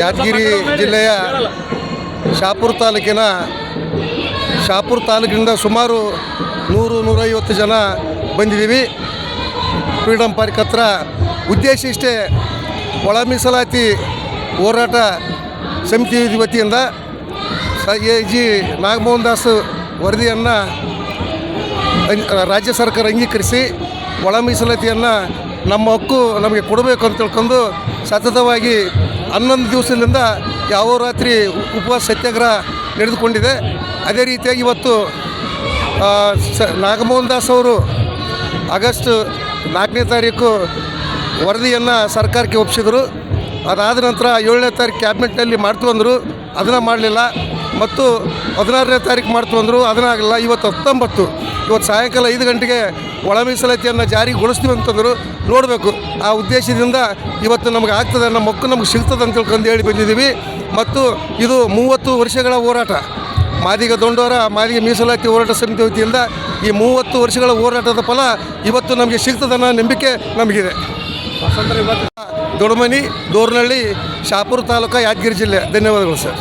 ಯಾದಗಿರಿ ಜಿಲ್ಲೆಯ ಶಾಪುರ ತಾಲೂಕಿನ ಶಾಪುರ ತಾಲೂಕಿನಿಂದ ಸುಮಾರು ನೂರು ನೂರೈವತ್ತು ಜನ ಬಂದಿದ್ದೀವಿ. ಫ್ರೀಡಮ್ ಪಾರ್ಕ್ ಹತ್ರ. ಉದ್ದೇಶ ಇಷ್ಟೇ ಒಳ ಮೀಸಲಾತಿ ಹೋರಾಟ ಸಮಿತಿ ವತಿಯಿಂದ ಸ ಎ ಜಿ ನಾಗಮೋಹನ್ ದಾಸ್ ವರದಿಯನ್ನು ರಾಜ್ಯ ಸರ್ಕಾರ ಅಂಗೀಕರಿಸಿ ಒಳ ಮೀಸಲಾತಿಯನ್ನು ನಮ್ಮ ಹಕ್ಕು ನಮಗೆ ಕೊಡಬೇಕು ಅಂತ ತಿಳ್ಕೊಂಡು ಸತತವಾಗಿ ಹನ್ನೊಂದು ದಿವಸದಿಂದ ಯಾವ ರಾತ್ರಿ ಉಪವಾಸ ಸತ್ಯಾಗ್ರಹ ನಡೆದುಕೊಂಡಿದೆ, ಅದೇ ರೀತಿಯಾಗಿ ಇವತ್ತು ಸ, ನಾಗಮೋಹನ್ ದಾಸ್ ಅವರು ಆಗಸ್ಟ್ ನಾಲ್ಕನೇ ತಾರೀಕು ವರದಿಯನ್ನು ಸರ್ಕಾರಕ್ಕೆ ಒಪ್ಪಿಸಿದರು. ಅದಾದ ನಂತರ ಏಳನೇ ತಾರೀಕು ಕ್ಯಾಬಿನೆಟ್ನಲ್ಲಿ ಮಾಡ್ತು ಅಂದರು, ಅದನ್ನು ಮಾಡಲಿಲ್ಲ. ಮತ್ತು ಹದಿನಾರನೇ ತಾರೀಕು ಮಾಡ್ತು ಅಂದರು ಅದನ್ನಾಗಲಿಲ್ಲ ಇವತ್ತು ಹತ್ತೊಂಬತ್ತು, ಇವತ್ತು ಸಾಯಂಕಾಲ ಐದು ಗಂಟೆಗೆ ಒಳ ಮೀಸಲಾತಿಯನ್ನು ಜಾರಿಗೊಳಿಸ್ತೀವಿ ಅಂತಂದರು ನೋಡಬೇಕು. ಆ ಉದ್ದೇಶದಿಂದ ಇವತ್ತು ನಮಗೆ ಆಗ್ತದೆ, ನಮ್ಮ ಮಕ್ಕಳು ನಮ್ಗೆ ಸಿಗ್ತದೆ ಅಂತ ತಿಳ್ಕೊಂಡು ಹೇಳಿ ಬಂದಿದ್ದೀವಿ. ಮತ್ತು ಇದು ಮೂವತ್ತು ವರ್ಷಗಳ ಹೋರಾಟ. ಮಾದಿಗ ದೊಂಡೋರ, ಮಾದಿಗ ಮೀಸಲಾತಿ ಹೋರಾಟ ಸಮಿತಿ ವತಿಯಿಂದ ಈ ಮೂವತ್ತು ವರ್ಷಗಳ ಹೋರಾಟದ ಫಲ ಇವತ್ತು ನಮಗೆ ಸಿಗ್ತದನ್ನೋ ನಂಬಿಕೆ ನಮಗಿದೆ. ದೊಡ್ಡಮನಿ ದೋರ್ನಹಳ್ಳಿ ಶಾಪುರ ತಾಲೂಕು ಯಾದಗಿರಿ ಜಿಲ್ಲೆ. ಧನ್ಯವಾದಗಳು ಸರ್.